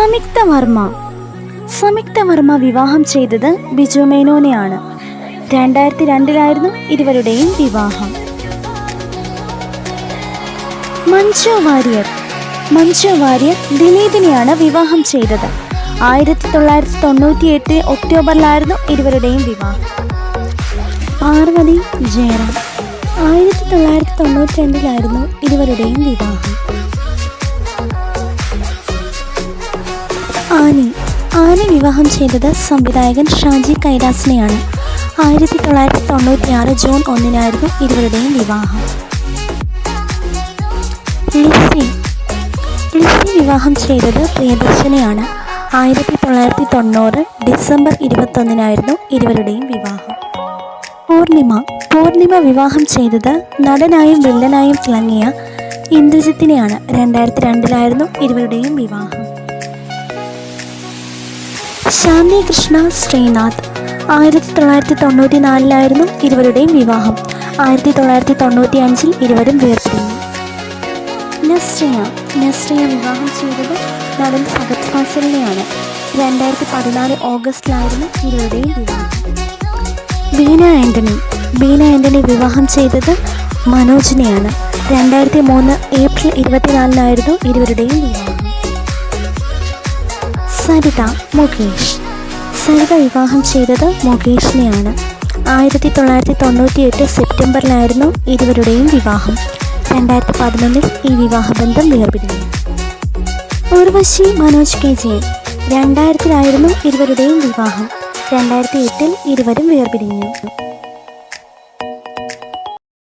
സംയുക്ത വർമ്മ സംയുക്ത വർമ്മ വിവാഹം ചെയ്തത് ബിജു മേനോനെയാണ്. രണ്ടായിരത്തി രണ്ടിലായിരുന്നു ഇരുവരുടെയും വിവാഹം. മഞ്ജു വാര്യർ. മഞ്ജു വാര്യർ ദിലീപിനെയാണ് വിവാഹം ചെയ്തത്. ആയിരത്തി തൊള്ളായിരത്തി തൊണ്ണൂറ്റി എട്ട് ഒക്ടോബറിലായിരുന്നു ഇരുവരുടെയും വിവാഹം. പാർവതി ജയറാം. ആയിരത്തി തൊള്ളായിരത്തി തൊണ്ണൂറ്റി രണ്ടിലായിരുന്നു ഇരുവരുടെയും വിവാഹം. ആനി. ആനി വിവാഹം ചെയ്തത് സംവിധായകൻ ഷാജി കൈലാസിനെയാണ്. ആയിരത്തി തൊള്ളായിരത്തി തൊണ്ണൂറ്റി ആറ് ജൂൺ ഒന്നിനായിരുന്നു ഇരുവരുടെയും വിവാഹം. ലിസി. ലിസി വിവാഹം ചെയ്തത് പ്രിയദർശനെയാണ്. ആയിരത്തി തൊള്ളായിരത്തി തൊണ്ണൂറ് ഡിസംബർ ഇരുപത്തൊന്നിനായിരുന്നു ഇരുവരുടെയും വിവാഹം. പൂർണിമ. പൂർണിമ വിവാഹം ചെയ്തത് നടനായും വില്ലനായും തിളങ്ങിയ ഇന്ദ്രജിത്തിനെയാണ്. രണ്ടായിരത്തി രണ്ടിലായിരുന്നു ഇരുവരുടെയും വിവാഹം. ശാന്തി കൃഷ്ണ ശ്രീനാഥ്. ആയിരത്തി തൊള്ളായിരത്തി തൊണ്ണൂറ്റി നാലിലായിരുന്നു ഇരുവരുടെയും വിവാഹം. ആയിരത്തി തൊള്ളായിരത്തി തൊണ്ണൂറ്റി അഞ്ചിൽ ഇരുവരും വേർപിരിഞ്ഞു. നസ്രിയ. നസ്രിയ വിവാഹം ചെയ്തത് നടൻ ഭഗത് ഫാസലിനെയാണ്. രണ്ടായിരത്തി പതിനാല് ഓഗസ്റ്റിലായിരുന്നു ഇരുവരുടെയും വിവാഹം. ബീന ആന്റണി ബീന ആന്റണി വിവാഹം ചെയ്തത് മനോജിനെയാണ്. രണ്ടായിരത്തി മൂന്ന് ഏപ്രിൽ ഇരുപത്തിനാലിനായിരുന്നു ഇരുവരുടെയും വിവാഹം. സരിത മുകേഷ്. സരിത വിവാഹം ചെയ്തത് മുകേഷിനെയാണ്. ആയിരത്തി തൊള്ളായിരത്തി തൊണ്ണൂറ്റി എട്ട് സെപ്റ്റംബറിലായിരുന്നു ഇരുവരുടെയും വിവാഹം. രണ്ടായിരത്തി പതിനൊന്നിൽ ഈ വിവാഹബന്ധം വേർപിരിഞ്ഞു. ഉർവശി മനോജ് കെ ജയൻ രണ്ടായിരത്തിലായിരുന്നു ഇരുവരുടെയും വിവാഹം. രണ്ടായിരത്തി എട്ടിൽ ഇരുവരും വേർപിരിഞ്ഞു.